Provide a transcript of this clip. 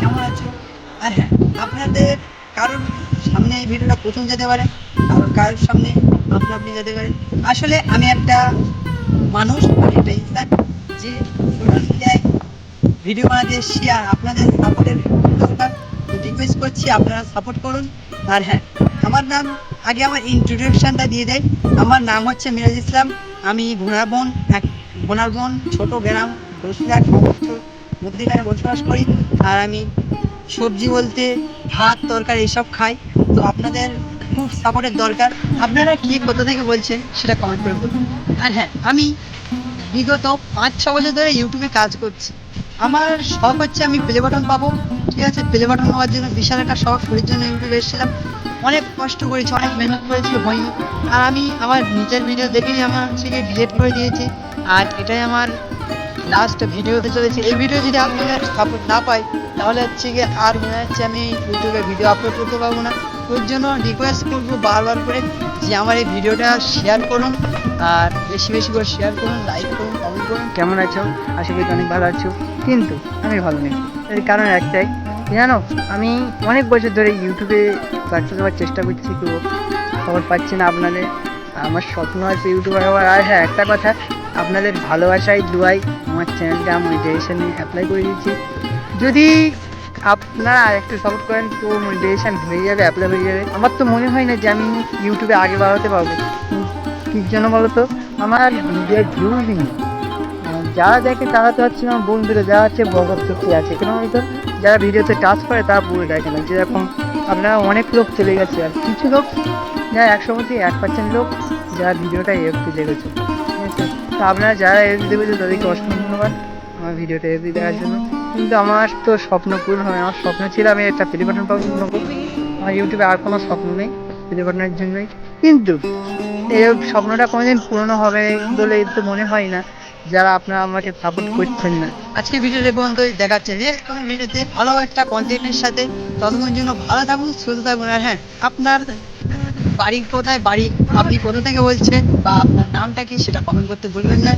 কেমন আর হ্যাঁ আপনাদের কারোর সামনে ভিডিওটা প্রথম যেতে কারোর সামনে আপনি আপনি যেতে পারেন। আসলে আমি একটা মানুষ ইনসান যে সোশ্যাল মিডিয়ায় ভিডিও বানাতে আর আপনাদের সাপোর্টের দরকার। রিকোয়েস্ট করছি আপনারা সাপোর্ট করুন। আর হ্যাঁ আমার নাম, আগে আমার ইন্ট্রোডাকশনটা দিয়ে দেয় আমার নাম হচ্ছে মিরাজ ইসলাম। আমি ঘোড়াবন এক বোনারবন ছোট গ্রাম। বসিরহাট মধ্যিখানে বসবাস করি, আর আমি সবজি বলতে ভাত, তরকারি এইসব খাই। তো আপনাদের খুব সাপোর্টের দরকার। আপনারা কি কোথা থেকে বলছেন সেটা কমেন্ট করে বলুন। আর হ্যাঁ আমি বিগত পাঁচ, ছ বছর ধরে ইউটিউবে কাজ করছি। আমার শখ হচ্ছে আমি প্লে বাটন পাবো। ঠিক আছে প্লে বাটন হওয়ার জন্য বিশাল একটা শখ। শরীর জন্য ইউটিউবে এসেছিলাম। অনেক কষ্ট করেছি, অনেক মেহনত করেছি, হয়নি। আর আমি আমার নিজের ভিডিও দেখেই আমার হচ্ছে ডিলেট করে দিয়েছি। আর এটাই আমার লাস্ট ভিডিও হতে চলেছে। এই ভিডিও যদি আপনাদের সাপোর্ট না পাই তাহলে হচ্ছে গিয়ে আর মনে হচ্ছে আমি ইউটিউবে ভিডিও আপলোড করতে পারব না। ওর জন্য রিকোয়েস্ট করব বারবার করে যে আমার এই ভিডিওটা শেয়ার করুন, আর বেশি বেশি করে শেয়ার করুন লাইক করুন কমেন্ট করুন। কেমন আছো? আশা করি অনেক ভালো আছো। কিন্তু আমি ভালো নেই। এর কারণ একটাই, জানো, আমি অনেক বছর ধরে ইউটিউবে সাকসেস দেওয়ার চেষ্টা করছি তো, খবর পাচ্ছি না আপনাদের। আমার স্বপ্ন আছে ইউটিউবার হওয়ার। আর হ্যাঁ একটা কথা আপনাদের ভালোবাসায় দুয়াই আমার চ্যানেলটা মনিটাইজেশনে অ্যাপ্লাই করে দিয়েছি যদি আপনারা একটু সাপোর্ট করেন, তো মনিটাইজেশন হয়ে যাবে অ্যাপ্লাই হয়ে যাবে। আমার তো মনে হয় না যে আমি ইউটিউবে আগে বাড়াতে পারব। ঠিক জন্য বলো তো আমার ভিডিও ভিউজ নেই। যারা দেখে তারা তো হচ্ছে আমার বন্ধুরা, যারা হচ্ছে বগর চুক্তি আছে। কেন বলতো? যারা ভিডিওতে টাচ করে, তারা পুরো দেখে না যেরকম আপনারা অনেক লোক চলে গেছে। আর কিছু লোক, যারা একশো মধ্যে এক পার্সেন্ট লোক, যারা ভিডিওটা এফপি দেখেছে। তো আপনারা যারা এফপি দেখেছে তাদেরকে অসংখ্য ধন্যবাদ আমার ভিডিওটা এফপি দেখার জন্য। কিন্তু আমার তো স্বপ্ন পূরণ হবে আমার স্বপ্ন ছিল আমি একটা প্লে বাটন পাবো আমার ইউটিউবে আর কোনো স্বপ্ন নেই প্লে বাটনের জন্যই কিন্তু এই স্বপ্নটা কোনোদিন পূরণ হবে বলে তো মনে হয় না। যারা আপনারা আমাকে সাপোর্ট করছেন না। আজকে ভিডিও যে পর্যন্ত দেখাচ্ছে। যে কোনো ভিডিওতে ভালো একটা কন্টেন্টের সাথে ততক্ষণ জন্য ভালো থাকুন, সুস্থ থাকুন। আর হ্যাঁ আপনার বাড়ি কোথায়? বাড়ি আপনি কোথা থেকে বলছেন? বা আপনার নামটা কি? সেটা কমেন্ট করতে ভুলবেন না।